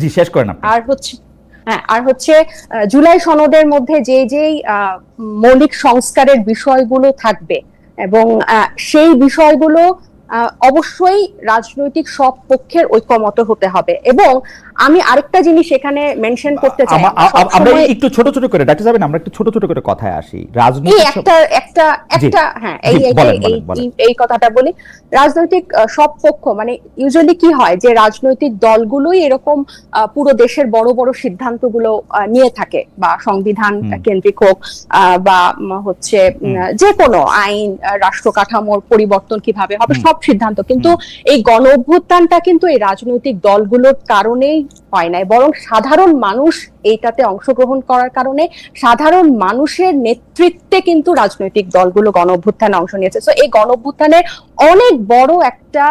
জি, শেষ করেন আপনি। আর হচ্ছে হ্যাঁ আর হচ্ছে জুলাই সনদের মধ্যে যে যেই মৌলিক সংস্কারের বিষয়গুলো থাকবে এবং সেই বিষয়গুলো অবশ্যই রাজনৈতিক সব পক্ষের ঐক্যমত হতে হবে এবং আমি আরেকটা জিনিস এখানে মেনশন করতে চাই। আমরা একটু ছোট ছোট করে ডাক্তার সাহেব আমরা একটু ছোট ছোট করে কথায় আসি। এই রাজনীতি একটা একটা একটা হ্যাঁ এই এই- এই- কথাটা বলি। রাজনৈতিক সব পক্ষ মানে ইউজুয়ালি কি হয় যে রাজনৈতিক দলগুলোই এরকম পুরো দেশের বড় বড় সিদ্ধান্তগুলো নিয়ে থাকে বা সংবিধান কেন্দ্রিক হোক আহ, বা হচ্ছে যে কোনো আইন রাষ্ট্র কাঠামোর পরিবর্তন কীভাবে হবে সব সিদ্ধান্ত। কিন্তু এই গণ অভ্যুত্থানটা কিন্তু এই রাজনৈতিক দলগুলোর কারণেই হয় নাই বরং সাধারণ মানুষ এইটাতে অংশগ্রহণ করার কারণে সাধারণ মানুষের নেতৃত্বে কিন্তু রাজনৈতিক দলগুলো গণ অভ্যুত্থানে অংশ নিয়েছে। তো এই গণ অভ্যুত্থানের অনেক বড় একটা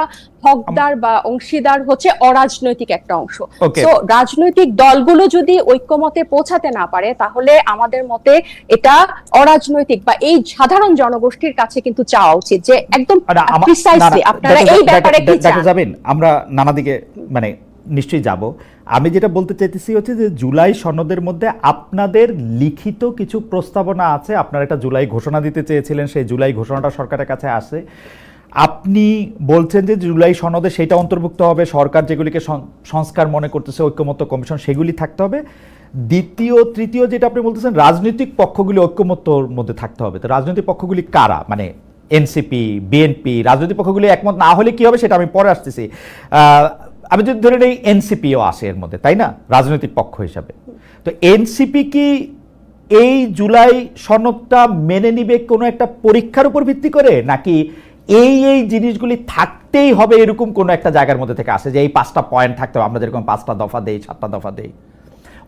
হকদার বা অংশীদার হচ্ছে অরাজনৈতিক একটা অংশ। তো রাজনৈতিক দলগুলো যদি ঐক্যমতে পৌঁছাতে না পারে তাহলে আমাদের মতে এটা অরাজনৈতিক বা এই সাধারণ জনগোষ্ঠীর কাছে কিন্তু চাওয়া উচিত যে একদম আপনারা এই ব্যাপারে কি চান? যাবেন আমরা নানা দিকে মানে নিশ্চয়ই যাব। আমি যেটা বলতে চাইতেছি হচ্ছে যে জুলাই সনদের মধ্যে আপনাদের লিখিত কিছু প্রস্তাবনা আছে। আপনারা একটা জুলাই ঘোষণা দিতে চেয়েছিলেন, সেই জুলাই ঘোষণাটা সরকারের কাছে আসে। আপনি বলছেন যে জুলাই সনদে সেটা অন্তর্ভুক্ত হবে, সরকার যেগুলিকে সংস্কার মনে করতেছে, ঐক্যমত্য কমিশন, সেগুলি থাকতে হবে। দ্বিতীয়, তৃতীয় যেটা আপনি বলতেছেন, রাজনৈতিক পক্ষগুলি ঐক্যমত্যর মধ্যে থাকতে হবে। তো রাজনৈতিক পক্ষগুলি কারা? মানে এনসিপি, বিএনপি, রাজনৈতিক পক্ষগুলি একমত না হলে কি হবে সেটা আমি পরে আসতেছি। আমি যদি ধরে নেই এনসিপিও আসে এর মধ্যে তাই না? রাজনৈতিক পক্ষ হিসাবে। তো এনসিপি কি এই জুলাই সনদটা মেনে নিবে কোনো একটা পরীক্ষার উপর ভিত্তি করে? নাকি এই এই জিনিসগুলি থাকতেই হবে এরকম কোনো একটা জায়গার মধ্যে থেকে আসে যে এই পাঁচটা পয়েন্ট থাকতে হবে আমরা যেরকম পাঁচটা দফা দেই সাতটা দফা দেই?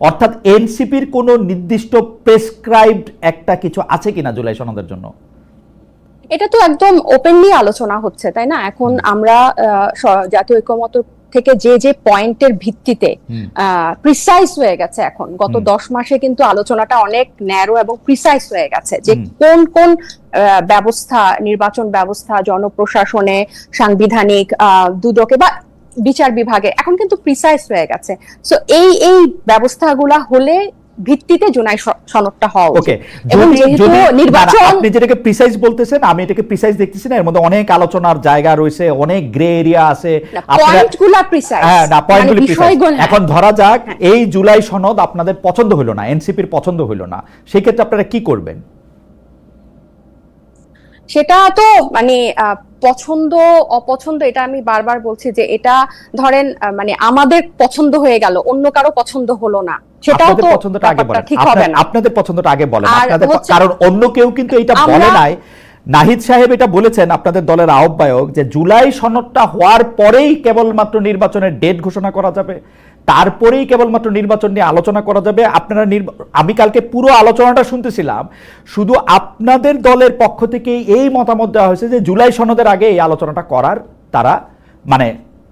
অর্থাৎ এনসিপির কোনো নির্দিষ্ট প্রেসক্রাইবড একটা কিছু আছে কিনা জুলাই সনদের জন্য? এটা তো একদম ওপেনলি আলোচনা হচ্ছে তাই না? এখন আমরা জাতীয় ঐক্যমত থেকে যে যে পয়েন্টের ভিত্তিতে প্রিসাইস প্রিসাইজ হয়ে গেছে এখন। গত দশ মাসে কিন্তু আলোচনাটা অনেক ন্যারো এবং প্রিসাইজ হয়ে গেছে যে কোন কোন ব্যবস্থা নির্বাচন ব্যবস্থা জনপ্রশাসনে সাংবিধানিক আহ, দুদকে বা বিচার বিভাগে এখন কিন্তু প্রিসাইজ হয়ে গেছে। সো এই এই ব্যবস্থাগুলা হলে ভিত্তিতে জুনাই সনদটা হওয়া ওকে এবং যদি যেহেতু নির্বাচন- আপনি যেটাকে প্রিসাইজ বলতেছেন আমি এটাকে প্রিসাইজ দেখতেছি না এর মধ্যে অনেক আলোচনার জায়গা রয়েছে অনেক গ্রে এরিয়া আছে। পয়েন্টগুলা প্রিসাইজ হ্যাঁ না পয়েন্টগুলি। বিষয়গুলো হ্যাঁ। এখন ধরা যাক এই জুলাই সনদ আপনাদের পছন্দ হলো না এনসিপির পছন্দ হলো না। সেই ক্ষেত্রে আপনারা কি করবেন? সেটা তো মানে পছন্দ অপছন্দ এটা আমি বারবার বলছি যে এটা ধরেন মানে আমাদের পছন্দ হয়ে গেল অন্য কারও পছন্দ হলো না। সেটাও তো পছন্দটা আগে বলেন। আপনাদের পছন্দটা আগে বলেন। আপনাদের কারণ অন্য কেউ কিন্তু এটা বলে নাই। নাহিদ সাহেব এটা বলেছেন আপনাদের দলের আহ্বায়ক যে জুলাই সনদটা হওয়ার পরেই কেবলমাত্র নির্বাচনের ডেট ঘোষণা করা যাবে। তারপরেই কেবলমাত্র নির্বাচন নিয়ে আলোচনা করা যাবে। আপনারা আমি কালকে পুরো আলোচনাটা শুনতেছিলাম। শুধু আপনাদের দলের পক্ষ থেকে এই মতামত দেওয়া হয়েছে যে জুলাই সনদের আগে এই আলোচনাটা করার তারা মানে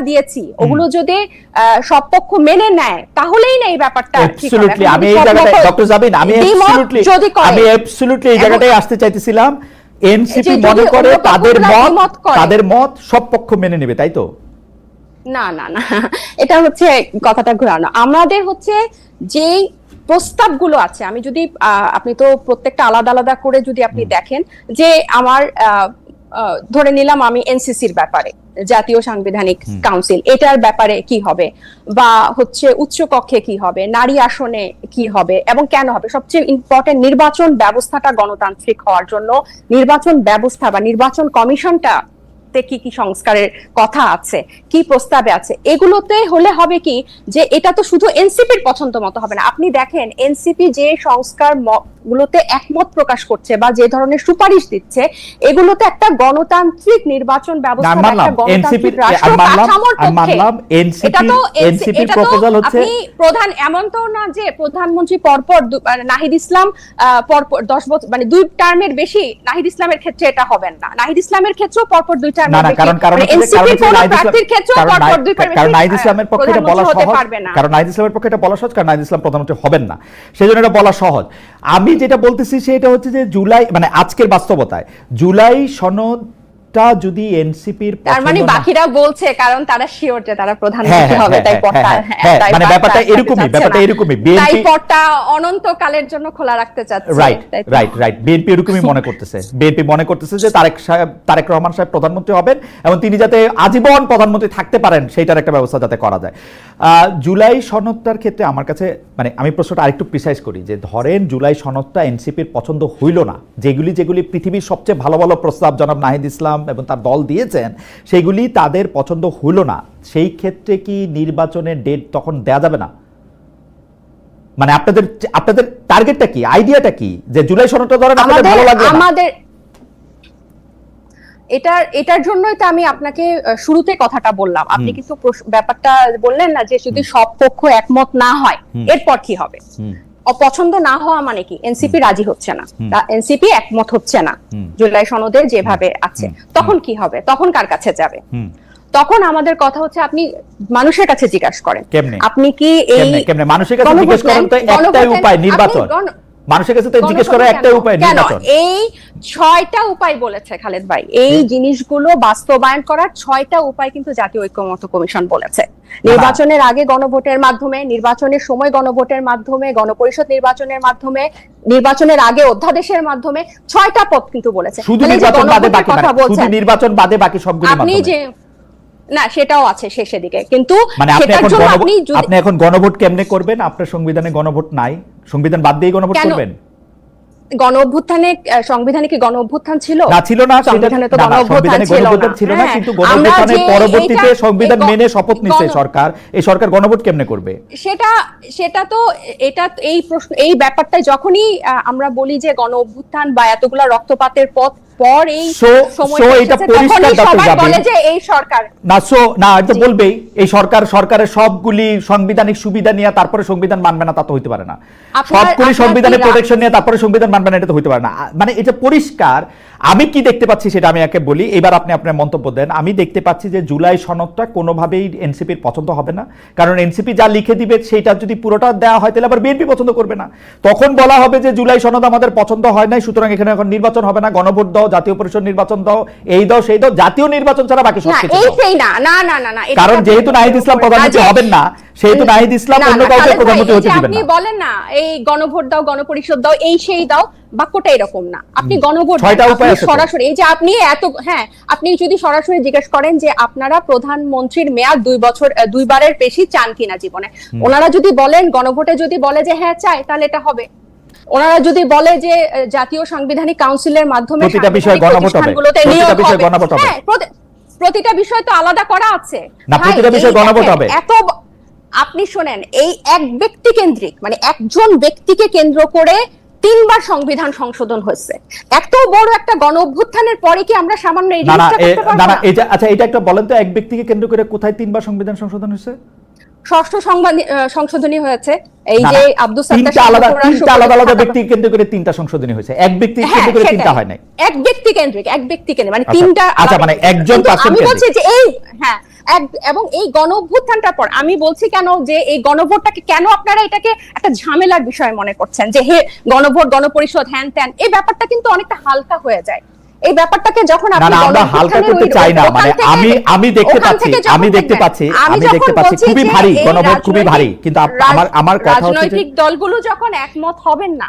দিয়েছি ওগুলো যদি সব পক্ষ মেনে নেয় তাহলেই না এই ব্যাপারটা অ্যাবসলিউটলি আমি এই জায়গাটায় ডক্টর জাবিন আমি অ্যাবসলিউটলি আমি অ্যাবসলিউটলি এই জায়গাটায় আসতে চাইতেছিলাম এনসিপি মনে করে তাদের মত তাদের মত সব পক্ষ মেনে নেবে তাই তো? না না না এটা হচ্ছে কথাটা ঘোরানো। আমাদের হচ্ছে যেই প্রস্তাবগুলো আছে আমি যদি আহ, আপনি তো প্রত্যেকটা আলাদা আলাদা করে যদি আপনি দেখেন যে আমার ধরে নিলাম আমি এনসিসির ব্যাপারে জাতীয় সাংবিধানিক কাউন্সিল এটার ব্যাপারে কি হবে? বা হচ্ছে উচ্চ কক্ষে কি হবে? নারী আসনে কি হবে? এবং কেন হবে? সবচেয়ে ইম্পর্টেন্ট নির্বাচন ব্যবস্থাটা গণতান্ত্রিক হওয়ার জন্য নির্বাচন ব্যবস্থা বা নির্বাচন কমিশনটা কি কি সংস্কারের কথা আছে? কি প্রস্তাবে আছে? এগুলোতে হলে হবে কি যে এটা তো শুধু এনসিপির পছন্দ মতো হবে না। আপনি দেখেন এনসিপি যে সংস্কার গুলোতে একমত প্রকাশ করছে বা যে ধরনের সুপারিশ দিচ্ছে এগুলোতে একটা গণতান্ত্রিক নির্বাচন ব্যবস্থা আমি বা মানলাম একটা গণতান্ত্রিক রাষ্ট্র কাঠামোর পক্ষে এটা এনসিপি তো এটা তো আপনি প্রধান এমন তো না যে প্রধানমন্ত্রী পরপর মানে নাহিদ ইসলাম পরপর দশ বছর মানে দুই টার্মের বেশি নাহিদ ইসলামের ক্ষেত্রে এটা হবে না। নাহিদ ইসলামের ক্ষেত্রেও পরপর দুই টার্মের বেশি কারণ কারণ হচ্ছে- কারণ NCP হচ্ছে কোনো নাহিদ ইসলাম- প্রার্থীর ক্ষেত্রেও পরপর দুই টার্মের কারণ নাহিদ ইসলামের পক্ষে এটা বলা সহজ। কারণ নাহিদ ইসলামের পক্ষে এটা বলা সহজ কারণ নাহিদ ইসলাম প্রধানমন্ত্রী হবেন না সেই জন্য এটা বলা সহজ। আমি যেটা বলতেছি সেটা হচ্ছে যে জুলাই মানে আজকের বাস্তবতায় জুলাই সনদটা যদি এনসিপির তার মানে বাকিরা বলছে কারণ তারা শিওর যে তারা প্রধানমন্ত্রী হ্যাঁ, হবে তাই হ্যাঁ, পটটা হ্যাঁ, তাই মানে ব্যাপারটা এরকমই, ব্যাপারটা। এরকমই। তাই BNP পটটা অনন্তকালের জন্য খোলা রাখতে চাচ্ছে রাইট রাইট রাইট বিএনপি এরকমই মনে করতেছে বিএনপি মনে করতেছে যে তারেক সাহেব তারেক রহমান সাহেব প্রধানমন্ত্রী হবেন এবং তিনি যাতে আজীবন প্রধানমন্ত্রী থাকতে পারেন সেইটার একটা ব্যবস্থা যাতে করা যায় আহ, জুলাই সনদটার ক্ষেত্রে আমার কাছে মানে আমি প্রশ্নটা আরেকটু প্রিসাইজ করি যে ধরেন জুলাই সনদটা এনসিপির পছন্দ হইল না যেগুলি যেগুলি পৃথিবীর সবচেয়ে ভালো ভালো প্রস্তাব জনাব নাহিদ ইসলাম এবং তার দল দিয়েছেন সেইগুলি তাদের পছন্দ হইল না। সেই ক্ষেত্রে কি নির্বাচনের ডেট তখন দেয়া যাবে না? মানে আপনাদের আপনাদের টার্গেটটা কি? আইডিয়াটা কি? যে জুলাই সনদটা ধরেন আপনাদের ভালো আমাদের লাগবে আমাদের এটার এটার জন্যই তো আমি আপনাকে শুরুতে কথাটা বললাম। আপনি কিন্তু ব্যাপারটা বললেন না যে যদি সব পক্ষ একমত না হয় এরপর কি হবে? অপছন্দ না হওয়া মানে কি? এনসিপি রাজি হচ্ছে না। এনসিপি একমত হচ্ছে না। জুলাই সনদে যেভাবে আছে। তখন কি হবে? তখন কার কাছে যাবে? তখন আমাদের কথা হচ্ছে আপনি মানুষের কাছে জিজ্ঞাসা করেন। আপনি কি এই মানুষের কাছে জিজ্ঞাসা করেন তো একটাই উপায় নির্বাচন। মানুষের কাছে তো জিজ্ঞেস করার একটাই উপায়? নির্বাচন এই ছয়টা উপায় বলেছে খালেদ ভাই। এই জিনিসগুলো বাস্তবায়ন করার ছয়টা উপায় কিন্তু জাতীয় ঐক্যমত কমিশন বলেছে। নির্বাচনের আগে গণভোটের মাধ্যমে নির্বাচনের সময় গণভোটের মাধ্যমে গণপরিষদ নির্বাচনের মাধ্যমে নির্বাচনের আগে অধ্যাদেশের মাধ্যমে ছয়টা পথ কিন্তু বলেছে। শুধু নির্বাচন বাদে বাকি কথা মানে শুধু নির্বাচন বাদে বাকি সবগুলি আপনি যে না সেটাও আছে শেষের দিকে। কিন্তু মানে আপনি এখন গণভোট কেমনে করবেন? আপনার সংবিধানে গণভোট নাই। সংবিধান বাদ দিয়ে গণভোট করবেন? গণ অভ্যুত্থানে সংবিধানে কি গণ অভ্যুত্থান ছিল? না ছিল না সংবিধানে তো গণ অভ্যুত্থান ছিল না। হ্যাঁ, কিন্তু পরবর্তীতে সংবিধান মেনে শপথ নিচ্ছে সরকার এই সরকার গণভোট কেমনে করবে? সেটা সেটা তো এটা এই প্রশ্ন এই ব্যাপারটা যখনই আমরা বলি যে গণ অভ্যুত্থান বা এতগুলা রক্তপাতের পথ পর এই সময় এটা পরিষ্কার সবাই বলে যে এই সরকার। না সো না এটা বলবেই এই সরকার সরকারের সবগুলি সাংবিধানিক সুবিধা নিয়ে তারপরে সংবিধান মানবে না তা তো হইতে পারে না। সবগুলি সংবিধানের প্রোটেকশন নিয়ে তারপরে সংবিধান মানবে না এটা তো হইতে পারে না। মানে এটা পরিষ্কার আমি কি দেখতে পাচ্ছি সেটা আমি একে বলি। এবার আপনি আপনার মন্তব্য দেন। আমি দেখতে পাচ্ছি যে জুলাই সনদটা কোনোভাবেই এনসিপির পছন্দ হবে না। কারণ এনসিপি যা লিখে দিবে সেটা যদি পুরোটা দেওয়া হয় তাহলে আবার বিএনপি পছন্দ করবে না। তখন বলা হবে যে জুলাই সনদ আমাদের পছন্দ হয় নাই সুতরাং এখানে এখন নির্বাচন হবে না। গণভোট দাও জাতীয় পরিষদ নির্বাচন দাও এই দাও সেই দাও জাতীয় নির্বাচন ছাড়া বাকি সব কিছু এই দাও। সেই না না না না না কারণ যেহেতু নাহিদ ইসলাম প্রধানমন্ত্রী হবেন না সেহেতু নাহিদ ইসলাম না, অন্য কাউকে প্রধানমন্ত্রী হতে দিবেন আপনি বলেন না এই গণভোট দাও গণপরিষদ দাও এই সেই দাও বাক্যটা এরকম না আপনি গণভোট তো। সরাসরি এই যে আপনি এত হ্যাঁ আপনি যদি সরাসরি জিজ্ঞেস করেন যে আপনারা প্রধানমন্ত্রীর মেয়াদ দুই বছর দুইবারের বেশি চান কিনা জীবনে ওনারা যদি বলেন গণভোটে যদি বলে যে হ্যাঁ চাই তাহলে এটা হবে ওনারা যদি বলে যে জাতীয় সাংবিধানিক কাউন্সিলের মাধ্যমে প্রতিটা বিষয়ে গণভোট হবে। প্রতিটা বিষয়ে গণভোট হবে। হ্যাঁ, প্রতিটা বিষয় তো আলাদা করা আছে না, প্রতিটা বিষয়ে গণভোট হবে। এত আপনি শোনেন এই এক ব্যক্তি কেন্দ্রিক মানে একজন ব্যক্তিকে কেন্দ্র করে তিনবার সংবিধান সংশোধন হয়েছে। এত বড় একটা গণ অভ্যুত্থানের পরে কি আমরা সামান্য এই জিনিসটা করতে পারব না? আচ্ছা এটা একটা বলেন তো এক ব্যক্তিকে কেন্দ্র করে কোথায় তিনবার সংবিধান সংশোধন হয়েছে? ষষ্ঠ সংবাদ- সংশোধনী হয়েছে। এই যে আব্দুল সাত্তার তিনটা আলাদা তিনটা আলাদা আলাদা ব্যক্তিকে কেন্দ্র করে তিনটা সংশোধনী হয়েছে। এক ব্যক্তি হ্যাঁ, কেন্দ্র করে তিনটা হয় নাই। এক ব্যক্তি কেন্দ্রিক এক ব্যক্তি কেন্দ্রিক। মানে আচ্ছা, তিনটা আচ্ছা, মানে একজন আমি বলছি যে এই হ্যাঁ এক- এবং এই গণ অভ্যুত্থানটার পর আমি বলছি কেন যে এই গণভোটটাকে কেন আপনারা এটাকে একটা ঝামেলার বিষয় মনে করছেন? যে হে গণভোট গণপরিষদ হ্যান ত্যান এই ব্যাপারটা কিন্তু অনেকটা হালকা হয়ে যায়। এই ব্যাপারটাকে যখন আপনি আমরা হালকা করতে চাই না মানে আমি আমি দেখতে পাচ্ছি আমি দেখতে পাচ্ছি আমি দেখতে পাচ্ছি খুবই ভারী গণভোট খুবই ভারী কিন্তু আমার আমার কথা হচ্ছে রাজনৈতিক দলগুলো যখন একমত হবেন না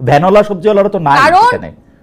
ভ্যানওয়ালা সবজিওয়ালারা তো নাই কারণ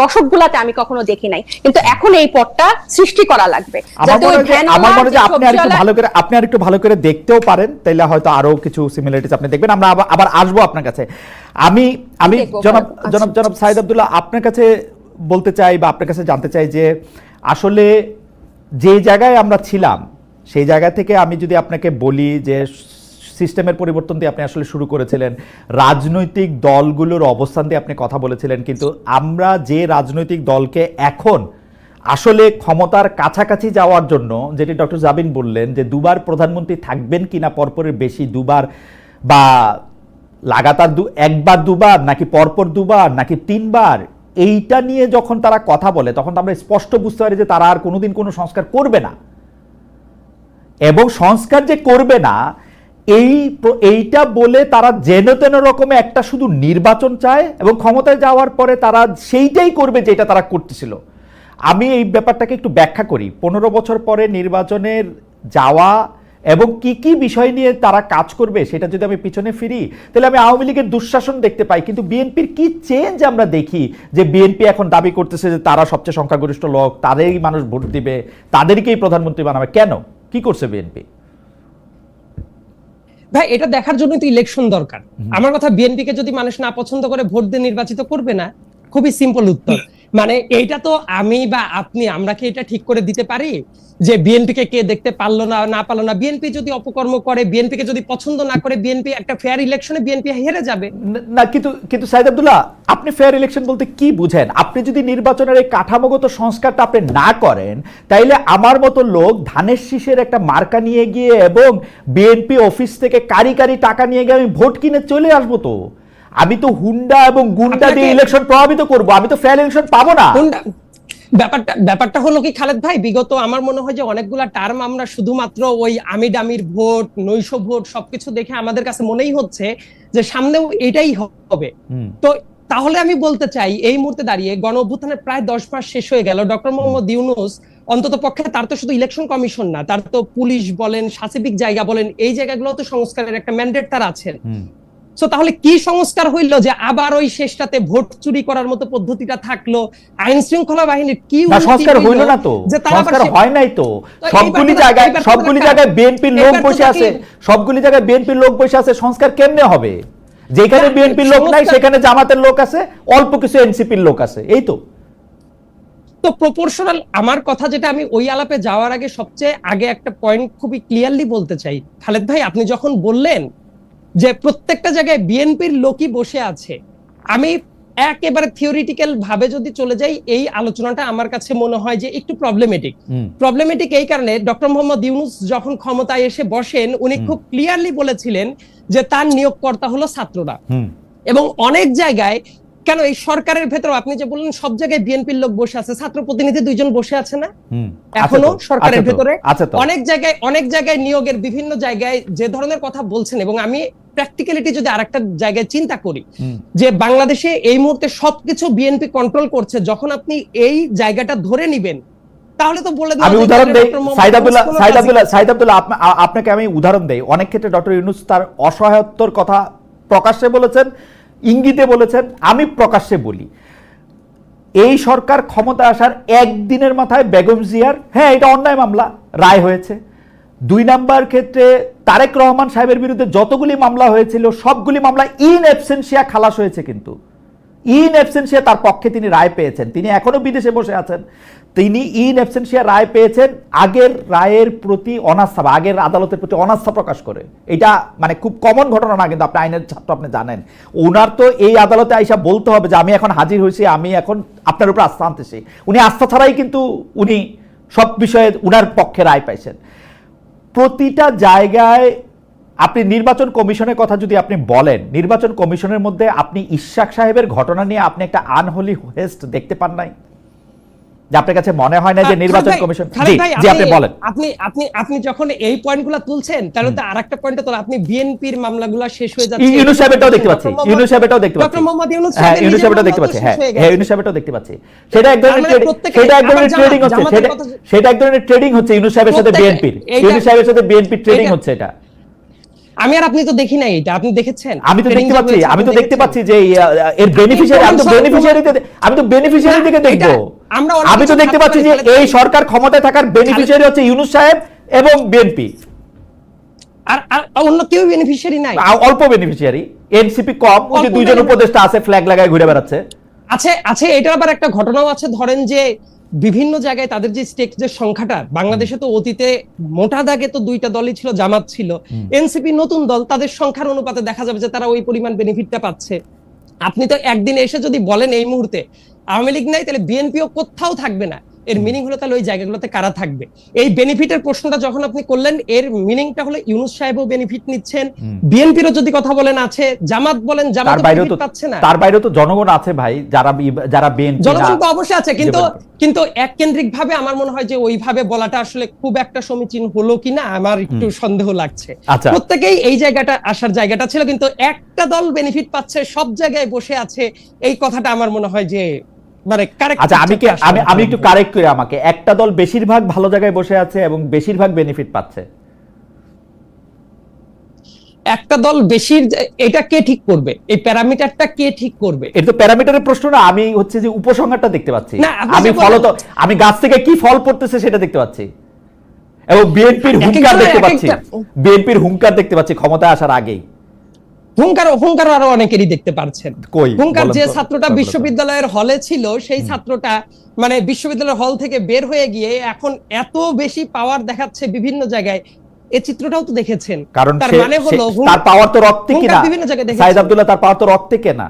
দশকগুলাতে আমি কখনো দেখি নাই। কিন্তু এখন এই পথটা সৃষ্টি করা লাগবে। আমার মনে হয় আপনি আরেকটু ভালো করে আপনি আরেকটু ভালো করে দেখতেও পারেন তাইলে হয়তো আরও কিছু সিমিলারিটিস আপনি দেখবেন। আমরা আবার আসব আপনার কাছে। আমি আমি জনাব আচ্ছা, জনাব জনাব সাইদ আব্দুল্লাহ আপনার কাছে বলতে চাই বা আপনার কাছে জানতে চাই যে আসলে যে জায়গায় আমরা ছিলাম সেই জায়গা থেকে আমি যদি আপনাকে বলি যে সিস্টেমের পরিবর্তন দিয়ে আপনি আসলে শুরু করেছিলেন। রাজনৈতিক দলগুলোর অবস্থান দিয়ে আপনি কথা বলেছিলেন, কিন্তু আমরা যে রাজনৈতিক দলকে এখন আসলে ক্ষমতার কাছাকাছি যাওয়ার জন্য, যেটি ডক্টর জাবিন বললেন যে দুবার প্রধানমন্ত্রী থাকবেন কিনা পরপরের বেশি, দুবার বা লাগাতার দু, একবার দুবার নাকি পরপর দুবার নাকি তিনবার, এইটা নিয়ে যখন তারা কথা বলে, তখন তো আমরা স্পষ্ট বুঝতে পারি যে তারা আর কোনোদিন কোনো সংস্কার করবে না। এবং সংস্কার যে করবে না এই এইটা বলে তারা যেন তেন রকমে একটা শুধু নির্বাচন চায় এবং ক্ষমতায় যাওয়ার পরে তারা সেইটাই করবে যেটা তারা করতেছিল। আমি এই ব্যাপারটাকে একটু ব্যাখ্যা করি। পনেরো বছর পরে নির্বাচনের যাওয়া এবং কি কি বিষয় নিয়ে তারা কাজ করবে সেটা যদি আমি পিছনে ফিরি, তাহলে আমি আওয়ামী লীগের দুঃশাসন দেখতে পাই। কিন্তু বিএনপির কি চেঞ্জ আমরা দেখি যে বিএনপি এখন দাবি করতেছে যে তারা সবচেয়ে সংখ্যাগরিষ্ঠ লোক, তাদেরই মানুষ ভোট দিবে, তাদেরকেই প্রধানমন্ত্রী বানাবে? কেন? কি করছে বিএনপি? ভাই এটা দেখার জন্য তো ইলেকশন দরকার। আমার কথা বিএনপি কে যদি মানুষ না পছন্দ করে ভোট দিয়ে নির্বাচিত করবে না খুবই সিম্পল উত্তর। মানে এইটা তো আমি বা আপনি, আমরা কি এটা ঠিক করে দিতে পারি? যে বিএনপি কে দেখতে পারল না না পারল না? বিএনপি যদি অপকর্ম করে বিএনপি কে যদি পছন্দ না করে, বিএনপি একটা ফেয়ার ইলেকশনে বিএনপি হেরে যাবে। না কিন্তু কিন্তু সাইদ আব্দুল্লাহ, আপনি ফেয়ার ইলেকশন বলতে কি বুঝেন? আপনি যদি নির্বাচনের এই কাঠামোগত সংস্কারটা আপনি না করেন, তাইলে আমার মতো লোক ধানের শীষের একটা মার্কা নিয়ে গিয়ে এবং বিএনপি অফিস থেকে কারি কারি টাকা নিয়ে গিয়ে আমি ভোট কিনে চলে আসব তো। আমি তো হুন্ডা এবং গুন্ডা দিয়ে ইলেকশন প্রভাবিত করব আমি তো ফেয়ার ইলেকশন পাবো না। ব্যাপারটা ব্যাপারটা হলো কি খালেদ ভাই? বিগত আমার মনে হয় যে অনেকগুলা টার্ম আমরা শুধুমাত্র ওই আমি ডামির ভোট নৈশ ভোট সবকিছু দেখে আমাদের কাছে মনেই হচ্ছে যে সামনেও এটাই হবে। তো তাহলে আমি বলতে চাই এই মুহূর্তে দাঁড়িয়ে গণ অভ্যুত্থানের প্রায় দশ মাস শেষ হয়ে গেল। ডক্টর মোহাম্মদ ইউনুস অন্তত পক্ষে তার তো শুধু ইলেকশন কমিশন না তার তো পুলিশ বলেন সাসিবিক জায়গা বলেন এই জায়গাগুলো তো সংস্কারের একটা ম্যান্ডেট তার আছে হুম। সো তাহলে কি সংস্কার হইল যে আবার ওই শেষটাতে ভোট চুরি করার মতো পদ্ধতিটা থাকল? আইন শৃঙ্খলা বাহিনীর কি সংস্কার হইল? না তো। যে সংস্কার হয় নাই তো। সবগুলি জায়গায় সবগুলি জায়গায় বিএনপির লোক বসে আছে। সবগুলি জায়গায় বিএনপির লোক বসে আছে। সংস্কার কেমনে হবে? যেখানে বিএনপির লোক নাই সেখানে জামাতের লোক আছে অল্প কিছু এনসিপির লোক আছে। এই তো। তো প্রপোর্শনাল আমার কথা যেটা আমি ওই আলাপে যাওয়ার আগে সবচেয়ে আগে একটা পয়েন্ট খুবই ক্লিয়ারলি বলতে চাই। খালেদ ভাই আপনি যখন বললেন যে প্রত্যেকটা জায়গায় বিএনপির লোকই বসে আছে। আমি একেবারে থিওরিটিক্যাল ভাবে যদি চলে যাই এই আলোচনাটা আমার কাছে মনে হয় যে একটু প্রবলেমেটিক। প্রবলেমেটিক এই কারণে ডক্টর মোহাম্মদ ইউনুস যখন ক্ষমতায় এসে বসেন উনি খুব ক্লিয়ারলি বলেছিলেন যে তার নিয়োগকর্তা হলো ছাত্ররা। এবং অনেক জায়গায় কেন এই সরকারের ভেতর আপনি যে বললেন সব জায়গায় বিএনপির লোক বসে আছে ছাত্র প্রতিনিধি দুইজন বসে আছে না? এখনও সরকারের ভেতরে অনেক জায়গায় অনেক জায়গায় নিয়োগের বিভিন্ন জায়গায় যে ধরনের কথা বলছেন এবং আমি প্র্যাকটিক্যালিটি যদি আরেকটা জায়গায় চিন্তা করি যে বাংলাদেশে এই মুহূর্তে সবকিছু বিএনপি কন্ট্রোল করছে যখন আপনি এই জায়গাটা ধরে নিবেন তাহলে তো বলে আমি উদাহরণ দেই সাইদ আব্দুল্লাহ সাইদ আব্দুল্লাহ সাইদ আব্দুল্লাহ আপনাকে আমি উদাহরণ দেই। অনেক ক্ষেত্রে ডক্টর ইউনুস তার অসহায়ত্বর কথা প্রকাশ্যে বলেছেন ইঙ্গিতে বলেছেন, আমি প্রকাশ্যে বলি, এই সরকার ক্ষমতা আসার একদিনের মাথায় বেগম জিয়ার হ্যাঁ এটা অন্যায় মামলা, রায় হয়েছে। দুই নাম্বার ক্ষেত্রে তারেক রহমান সাহেবের বিরুদ্ধে যতগুলি মামলা হয়েছিল, সবগুলি মামলা ইন অ্যাবসেন্সিয়া খালাস হয়েছে কিন্তু। ইন অ্যাবসেন্সিয়া তার পক্ষে তিনি রায় পেয়েছেন। তিনি এখনও বিদেশে বসে আছেন। তিনি ইন অ্যাবসেন্সিয়া রায় পেয়েছেন, আগের রায়ের প্রতি অনাস্থা বা আগের আদালতের প্রতি অনাস্থা প্রকাশ করে। এটা মানে খুব কমন ঘটনা না, কিন্তু আপনি আইনের ছাত্র আপনি জানেন। ওনার তো এই আদালতে আইসা বলতে হবে যে, আমি এখন হাজির হয়েছি, আমি এখন আপনার উপর আস্থা আনতেছি। উনি আস্থা ছাড়াই কিন্তু উনি সব বিষয়ে উনার পক্ষে রায় পাইছেন। প্রতিটা জায়গায় আপনি নির্বাচন কমিশনের কথা যদি আপনি বলেন, নির্বাচন কমিশনের মধ্যে আপনি ইশাক সাহেবের ঘটনা নিয়ে আপনি একটা আনহোলি হেস্ট দেখতে পান নাই? যে আপনার কাছে মনে হয় না যে নির্বাচন কমিশন জি আপনি বলেন। আপনি আপনি আপনি যখন এই পয়েন্টগুলো তুলছেন তাহলে তো আরেকটা পয়েন্টে তো আপনি বিএনপির মামলাগুলো শেষ হয়ে যাচ্ছে। ইউনুস সাহেবেরটাও দেখতে পাচ্ছি ইউনুস সাহেবেরটাও দেখতে ডক্টর মোহাম্মদ ইউনুস হ্যাঁ ইউনুস নিজের সাহেবেরটাও দেখতে পাচ্ছি। হ্যাঁ হ্যাঁ। ইউনুস সাহেবেরটাও দেখতে পাচ্ছি। সেটা এক ধরনের সেটা এক ধরনের ট্রেডিং হচ্ছে সেটা এক ধরনের ট্রেডিং হচ্ছে ইউনুস সাহেবের সাথে বিএনপির ইউনুস সাহেবের সাথে বিএনপির ট্রেডিং হচ্ছে এটা। আমি আর আপনি তো দেখি নাই এটা আপনি দেখেছেন? আমি তো দেখতে পাচ্ছি আমি তো দেখতে পাচ্ছি যে এর বেনিফিশিয়ারি আমি তো বেনিফিশিয়ারিতে আমি তো বেনিফিশিয়ারি দিকে দেখব। আমরা আমি তো দেখতে পাচ্ছি যে এই সরকার ক্ষমতায় থাকার বেনিফিশিয়ারি হচ্ছে ইউনুস সাহেব এবং বিএনপি। আর আর অন্য কেউ বেনিফিশিয়ারি নাই? অল্প বেনিফিশিয়ারি এনসিপি কম ওই যে দুইজন উপদেষ্টা আছে ফ্ল্যাগ লাগায় ঘুরে বেড়াচ্ছে। আছে আছে এটার আবার একটা ঘটনাও আছে ধরেন যে বিভিন্ন জায়গায় তাদের যে স্টেক যে সংখ্যাটা বাংলাদেশে তো অতীতে মোটা দাগে তো দুইটা দলই ছিল জামাত ছিল। এনসিপি নতুন দল তাদের সংখ্যার অনুপাতে দেখা যাবে যে তারা ওই পরিমাণ বেনিফিটটা পাচ্ছে। আপনি তো একদিন এসে যদি বলেন এই মুহূর্তে আওয়ামী লীগ নাই তাহলে বিএনপিও কোথাও থাকবে না। এর মিনিং হলো তাহলে ওই জায়গাগুলোতে কারা থাকবে? এই বেনিফিটের প্রশ্নটা যখন আপনি করলেন এর মিনিংটা হলো ইউনুস সাহেবও বেনিফিট নিচ্ছেন। বিএনপিরও যদি কথা বলেন আছে। জামাত বলেন জামাত বেনিফিট পাচ্ছে না। তার বাইরেও তো জনগণ আছে ভাই যারা যারা বিএনপি জনগণ তো অবশ্যই আছে কিন্তু কিন্তু এক কেন্দ্রিক ভাবে আমার মনে হয় যে ওইভাবে বলাটা আসলে খুব একটা সমীচীন হলো কিনা আমার একটু সন্দেহ লাগছে। আচ্ছা। প্রত্যেকেই এই জায়গাটা আসার জায়গাটা ছিল কিন্তু একটা দল বেনিফিট পাচ্ছে সব জায়গায় বসে আছে এই কথাটা আমার মনে হয় যে মানে আচ্ছা আমি কি আমি আমি একটু কারেক্ট করি আমাকে। একটা দল বেশিরভাগ ভালো জায়গায় বসে আছে এবং বেশিরভাগ বেনিফিট পাচ্ছে। একটা দল বেশির এটা কে ঠিক করবে? এই প্যারামিটারটা কে ঠিক করবে? এটা তো প্যারামিটারের প্রশ্ন না আমি হচ্ছে যে উপসংহারটা দেখতে পাচ্ছি। আমি বললেন- ফলত আমি গাছ থেকে কি ফল পড়তেছে সেটা দেখতে পাচ্ছি। এবং বিএনপির হুঙ্কার দেখতে পাচ্ছি। বিএনপির হুঙ্কার দেখতে পাচ্ছি ক্ষমতায় আসার আগেই। হুঙ্কার হুঙ্কার আরও অনেকেরই দেখতে পারছেন। হুঙ্কার যে ছাত্রটা বিশ্ববিদ্যালয়ের হলে ছিল সেই ছাত্রটা মানে বিশ্ববিদ্যালয়ের হল থেকে বের হয়ে গিয়ে এখন এত বেশি পাওয়ার দেখাচ্ছে বিভিন্ন জায়গায়। এই চিত্রটাও তো দেখেছেন। কারণ তার মানে হলো তার পাওয়ার তো রক্তে কিনা? বিভিন্ন জায়গায় দেখেছি। সাইদ আব্দুল্লাহ তার পাওয়ার তো রক্তে কেনা?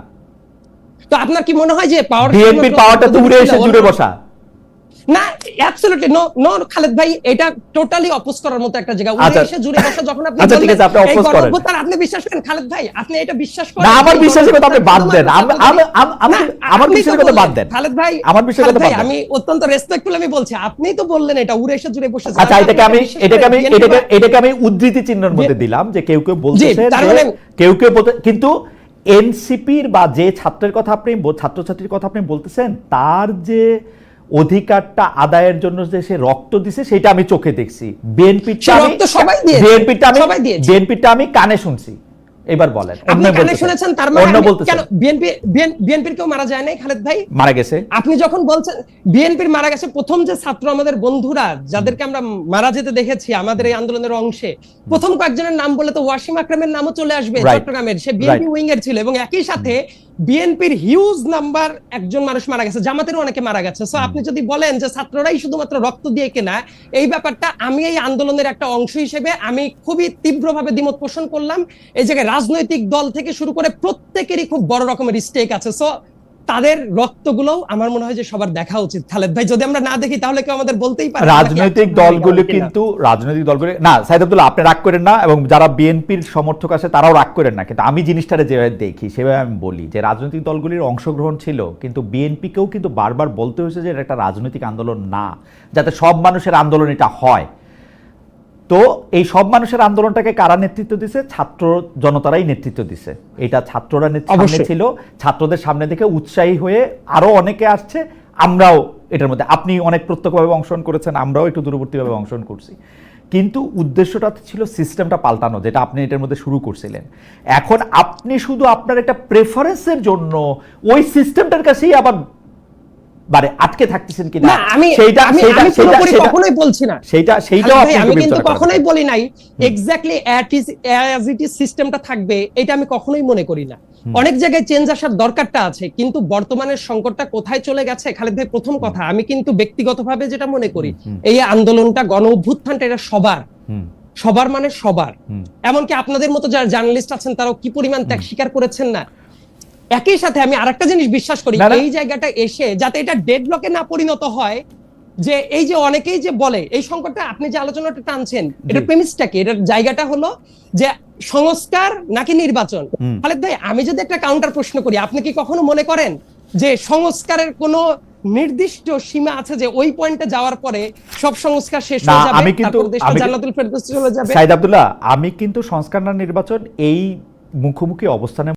তো আপনার কি মনে হয় যে পাওয়ার বিএনপির পাওয়ারটা তো উড়ে এসে জুড়ে বসা। না অ্যাবসলিউটলি নো নো খালেদ ভাই এটা টোটালি অপোজ করার মতো একটা জায়গা। উড়ে আচ্ছা। এসে জুড়ে বসা যখন আপনি আচ্ছা, ঠিক আছে, আপনি oppose করেন। গণঅভ্যুত্থান আপনি বিশ্বাস করেন খালেদ ভাই আপনি এটা বিশ্বাস করেন না আমার বিশ্বাসের কথা আপনি বাদ দেন। আমার বিশ্বাসের কথা বাদ দেন। খালেদ ভাই আমার খালেদ কথা বাদ দেন। আমি অত্যন্ত রেসপেক্টফুল আমি বলছি আপনি তো বললেন এটা উড়ে এসে জুড়ে বসে আচ্ছা এটাকে আমি এটাকে আমি এটাকে এটাকে আমি উদ্ধৃতি চিহ্নের মধ্যে দিলাম যে কেউ কেউ বলতেছে তার যে মানে- কেউ কেউ বলতে কিন্তু এনসিপির বা যে ছাত্রের কথা আপনি ছাত্রছাত্রীর কথা আপনি বলতেছেন তার যে অধিকারটা আদায়ের জন্য যে সে রক্ত দিছে সেটা আমি চোখে দেখছি। বিএনপিটা আমি রক্ত সবাই দিয়েছে। বিএনপিটা আমি বিএনপিটা আমি কানে শুনছি। এবার বলেন আপনি কানে শুনেছেন তার মানে কেন বিএনপি বিএনপির কেউ মারা যায় নাই খালেদ ভাই? মারা গেছে। আপনি যখন বলছেন বিএনপির মারা গেছে প্রথম যে ছাত্র আমাদের বন্ধুরা যাদেরকে আমরা মারা যেতে দেখেছি আমাদের এই আন্দোলনের অংশে প্রথম কয়েকজনের নাম বলে তো ওয়াসিম আকরামের নামও চলে আসবে চট্টগ্রামের। সে বিএনপি উইং এর ছিল এবং একই সাথে বিএনপির হিউজ নাম্বার একজন মানুষ মারা গেছে, জামাতেরও অনেকে মারা গেছে। সো আপনি যদি বলেন যে ছাত্ররাই শুধুমাত্র রক্ত দিয়ে কেনা, এই ব্যাপারটা আমি এই আন্দোলনের একটা অংশ হিসেবে আমি খুবই তীব্রভাবে দ্বিমত পোষণ করলাম। এই জায়গায় রাজনৈতিক দল থেকে শুরু করে প্রত্যেকেরই খুব বড় রকমের স্টেক আছে। সো তাদের রক্তগুলো আমার মনে হয় যে সবার দেখা উচিত। খালেদ ভাই যদি আমরা না দেখি তাহলে কেউ আমাদের বলতেই পারে রাজনৈতিক দলগুলো কিন্তু রাজনৈতিক দলগুলো না সাইদ আব্দুল্লাহ আপনি রাগ করেন না এবং যারা বিএনপির সমর্থক আছে তারাও রাগ করেন না। কিন্তু আমি জিনিসটারে যেভাবে দেখি সেভাবে আমি বলি যে রাজনৈতিক দলগুলির অংশগ্রহণ ছিল কিন্তু বিএনপিকেও কিন্তু বারবার বলতে হয়েছে যে এটা একটা রাজনৈতিক আন্দোলন না যাতে সব মানুষের আন্দোলন এটা হয়। তো এই সব মানুষের আন্দোলনটাকে কারা নেতৃত্ব দিছে? ছাত্র জনতারাই নেতৃত্ব দিছে। এটা ছাত্ররা নেত- সামনে অবশ্যই। ছিল। ছাত্রদের সামনে দেখে উৎসাহী হয়ে আরও অনেকে আসছে। আমরাও এটার মধ্যে আপনি অনেক প্রত্যক্ষভাবে অংশগ্রহণ করেছেন আমরাও একটু দূরবর্তীভাবে অংশগ্রহণ করছি। কিন্তু উদ্দেশ্যটা ছিল সিস্টেমটা পাল্টানো যেটা আপনি এটার মধ্যে শুরু করছিলেন। এখন আপনি শুধু আপনার একটা প্রেফারেন্সের জন্য ওই সিস্টেমটার কাছেই আবার মানে আটকে থাকতেছেন কিনা? আমি সেইটা কখনোই বলছি না। সেইটা সেইটাও আমি কিন্তু। কখনোই বলি নাই এক্স্যাক্টলি অ্যাজ ইট ইজ সিস্টেমটা থাকবে এটা আমি কখনোই মনে করি না। অনেক জায়গায় চেঞ্জ আসার দরকারটা আছে কিন্তু বর্তমানের সংকটটা কোথায় চলে গেছে খালেদ ভাই প্রথম কথা আমি কিন্তু ব্যক্তিগতভাবে যেটা মনে করি এই আন্দোলনটা গণ অভ্যুত্থানটা এটা সবার। সবার মানে সবার। এমনকি আপনাদের মতো যারা জার্নালিস্ট আছেন তারাও কি পরিমাণ ত্যাগ স্বীকার করেছেন না? একই সাথে আমি আরেকটা জিনিস বিশ্বাস করি। এই জায়গাটা এসে যাতে এটা ডেড ব্লকে না পরিণত হয় যে এই যে অনেকেই যে বলে এই সংকটটা আপনি যে আলোচনাটা টানছেন এটা প্রেমিসটা কি? এটার জায়গাটা হলো যে সংস্কার নাকি নির্বাচন? খালেদ ভাই আমি যদি একটা কাউন্টার প্রশ্ন করি আপনি কি কখনো মনে করেন যে সংস্কারের কোনো নির্দিষ্ট সীমা আছে যে ওই পয়েন্টে যাওয়ার পরে সব সংস্কার শেষ হয়ে যাবে আমি কিন্তু- আমি জান্নাতুল ফেরদৌসে চলে যাবে? সাইদ আব্দুল্লাহ আমি কিন্তু সংস্কার না নির্বাচন এই মুখোমুখি অবস্থানে